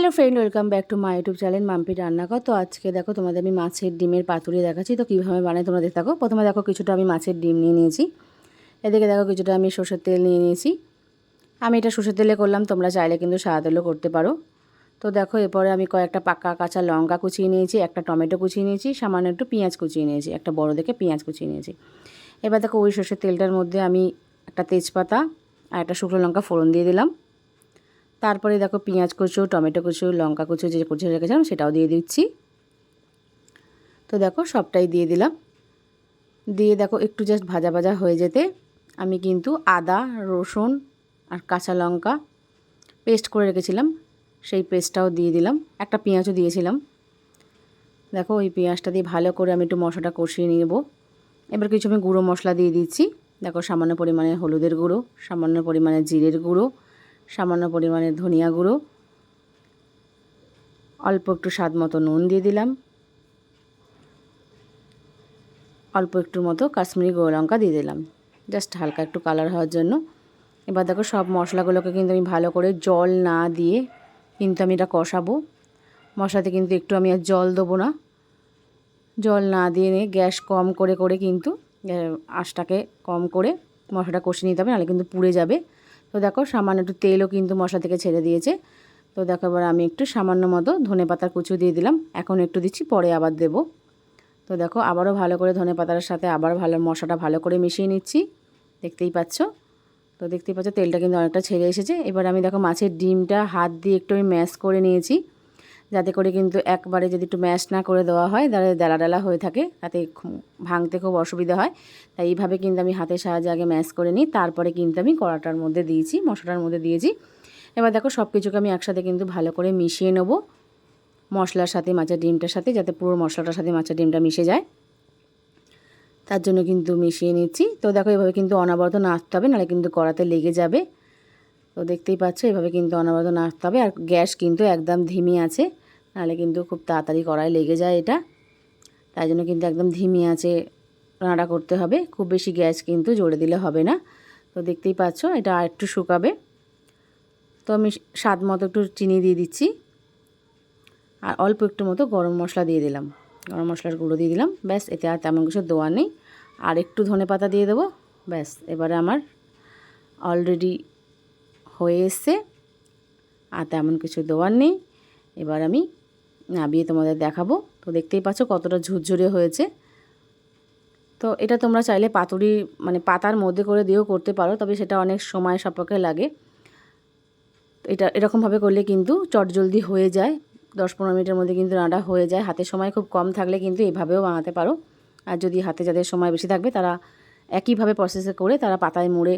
Hello friend welcome back to my YouTube channel Mampi রান্নাঘর তো আজকে দেখো তোমাদের আমি মাছের ডিমের পাতুরি দেখাচ্ছি। তো কীভাবে বানাই তোমরা দেখতে থাকো। প্রথমে দেখো কিছুটা আমি মাছের ডিম নিয়ে নিয়েছি। এদিকে দেখো কিছুটা আমি সর্ষের তেল নিয়ে নিয়েছি। আমি এটা সর্ষের তেলে করলাম, তোমরা চাইলে কিন্তু সাদা তেলও করতে পারো। তো দেখো এরপরে আমি কয়েকটা পাকা কাঁচা লঙ্কা কুচিয়ে নিয়েছি, একটা টমেটো কুচিয়ে নিয়েছি, সামান্য একটু পেঁয়াজ কুচিয়ে নিয়েছি, একটা বড় দেখে পেঁয়াজ কুচিয়ে নিয়েছি। এবার দেখো ওই সর্ষের তেলটার মধ্যে আমি একটা তেজপাতা আর একটা শুকনো লঙ্কা ফোড়ন দিয়ে দিলাম। তারপরে দেখো পেঁয়াজ কুচো, টমেটো কুচো, লঙ্কা কুচো যে কুচো রেখেছিলাম সেটাও দিয়ে দিচ্ছি। তো দেখো সবটাই দিয়ে দিলাম। দিয়ে দেখো একটু জাস্ট ভাজা ভাজা হয়ে যেতে আমি কিন্তু আদা, রসুন আর কাঁচা লঙ্কা পেস্ট করে রেখেছিলাম। সেই পেস্টটাও দিয়ে দিলাম। একটা পেঁয়াজও দিয়েছিলাম। দেখো ওই পেঁয়াজটা দিয়ে ভালো করে আমি একটু মশলাটা কষিয়ে নেব। এবার কিছু আমি গুঁড়ো মশলা দিয়ে দিচ্ছি। দেখো সামান্য পরিমাণে হলুদের গুঁড়ো, সামান্য পরিমাণে জিরের গুঁড়ো সামান্য পরিমাণে ধনিয়া গুঁড়ো। অল্প একটু স্বাদ মতো নুন দিয়ে দিলাম। অল্প একটু মতো কাশ্মীরি গোয়া লঙ্কা দিয়ে দিলাম। জাস্ট হালকা একটু কালার হওয়ার জন্য। এবার দেখো সব মশলাগুলোকে কিন্তু আমি ভালো করে জল না দিয়ে কিন্তু আমি এটা কষাবো। মশলাতে কিন্তু একটু আমি আর জল দেবো না। জল না দিয়ে গ্যাস কম করে করে কিন্তু আঁশটাকে কম করে মশলাটা কষিয়ে নিতে হবে, নাহলে কিন্তু পুড়ে যাবে। তো দেখো, সামান্য একটু তেলও কিন্তু মশলা থেকে ছেড়ে দিয়েছে। তো দেখো, এবার আমি একটু সামান্য মতো ধনে পাতার কুচু দিয়ে দিলাম। এখন একটু দিচ্ছি, পরে আবার দেব। তো দেখো, আবারও ভালো করে ধনে পাতার সাথে আবার ভালো মশলাটা ভালো করে মিশিয়ে নিচ্ছি। দেখতেই পাচ্ছ? তো দেখতেই পাচ্ছ, তেলটা কিন্তু অনেকটা ছেড়ে এসেছে। এবার আমি দেখো, মাছের ডিমটা হাত দিয়ে একটু আমি ম্যাশ করে নিয়েছি। যাতে করে কিন্তু একবারে যদি একটু ম্যাশ না করে দেওয়া হয়, তাহলে ডালা ডালা হয়ে থাকে, তাতে ভাঙতে খুব অসুবিধা হয়। তাই এইভাবে কিন্তু আমি হাতের সাহায্যে আগে ম্যাশ করে নিই, তারপরে কিন্তু আমি কড়াটার মধ্যে দিয়েছি মশলাটার মধ্যে দিয়েছি। এবার দেখো সব কিছুকে আমি একসাথে কিন্তু ভালো করে মিশিয়ে নেব। মশলার সাথে, মাছের ডিমটার সাথে, যাতে পুরো মশলাটার সাথে মাছের ডিমটা মিশে যায়। তার জন্য কিন্তু মিশিয়ে নিচ্ছি। তো দেখো এভাবে কিন্তু অনাবরত নাড়তে হবে, নাহলে কিন্তু কড়াতে লেগে যাবে। তো দেখতেই পাচ্ছ, এভাবে কিন্তু অনাবরত নাড়তে হবে। আর গ্যাস কিন্তু একদম ধিমি আছে। নাহলে কিন্তু খুব তাড়াতাড়ি কড়াই লেগে যায় এটা। তাই জন্য কিন্তু একদম ধিমি আছে নাড়া করতে হবে। খুব বেশি গ্যাস কিন্তু জোরে দিলে হবে না। তো দেখতেই পাচ্ছ, এটা একটু শুকাবে। তো আমি স্বাদ মতো একটু চিনি দিয়ে দিচ্ছি। আর অল্প একটু মতো গরম মশলা দিয়ে দিলাম। গরম মশলার গুঁড়ো দিয়ে দিলাম। ব্যাস, এতে আর তেমন কিছু দেওয়া নেই। আর একটু ধনে পাতা দিয়ে দেবো। ব্যাস, এবারে আমার অলরেডি হয়ে এসছে। আর তেমন কিছু দেওয়ার নেই। এবার আমি নাবিয়ে তোমাদের দেখাবো। তো দেখতেই পাচ্ছ কতটা ঝুরঝুরে হয়েছে। তো এটা তোমরা চাইলে পাতুরি মানে পাতার মধ্যে করে দিয়েও করতে পারো, তবে সেটা অনেক সময় সাপেক্ষে লাগে। এটা, এরকমভাবে করলে কিন্তু চটজলদি হয়ে যায়। দশ পনেরো মিনিটের মধ্যে কিন্তু রান্না হয়ে যায়। হাতে সময় খুব কম থাকলে কিন্তু এভাবেও বানাতে পারো। আর যদি হাতে যাদের সময় বেশি থাকবে, তারা একইভাবে প্রসেসে করে তারা পাতায় মুড়ে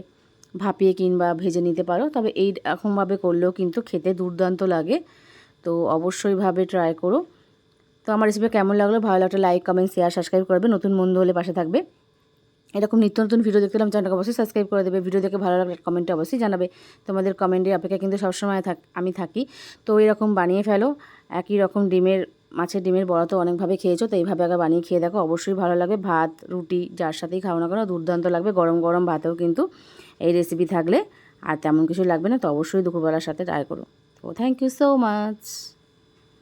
ভাপিয়ে কিংবা ভেজে নিতে পারো। তবে এই রকমভাবে করলেও কিন্তু খেতে দুর্দান্ত লাগে। তো অবশ্যইভাবে ট্রাই করো। তো আমার রেসিপি কেমন লাগল? ভালো লাগলে লাইক কমেন্ট শেয়ার সাবস্ক্রাইব করবে। নতুন বন্ধু হলে পাশে থাকবে। এরকম নিত্য নতুন ভিডিও দেখতে হলে চ্যানেলকে অবশ্যই সাবস্ক্রাইব করে দেবে। ভিডিও দেখে ভালো লাগলে কমেন্টে অবশ্যই জানাবে। তোমাদের কমেন্টের অপেক্ষা কিন্তু সবসময় থাক, আমি থাকি। তো এরকম বানিয়ে ফেলো। একই রকম ডিমের, মাছের ডিমের বড়া তো অনেকভাবে খেয়েছো, তো এইভাবে আগে বানিয়ে খেয়ে দেখো। অবশ্যই ভালো লাগবে। ভাত, রুটি, যার সাথেই খাও না কেন, দুর্দান্ত লাগবে। গরম গরম ভাতেও কিন্তু এই রেসিপি থাকলে আর তেমন কিছু লাগবে না। তো অবশ্যই দুপুরবেলার সাথে ট্রাই করো। Thank you so much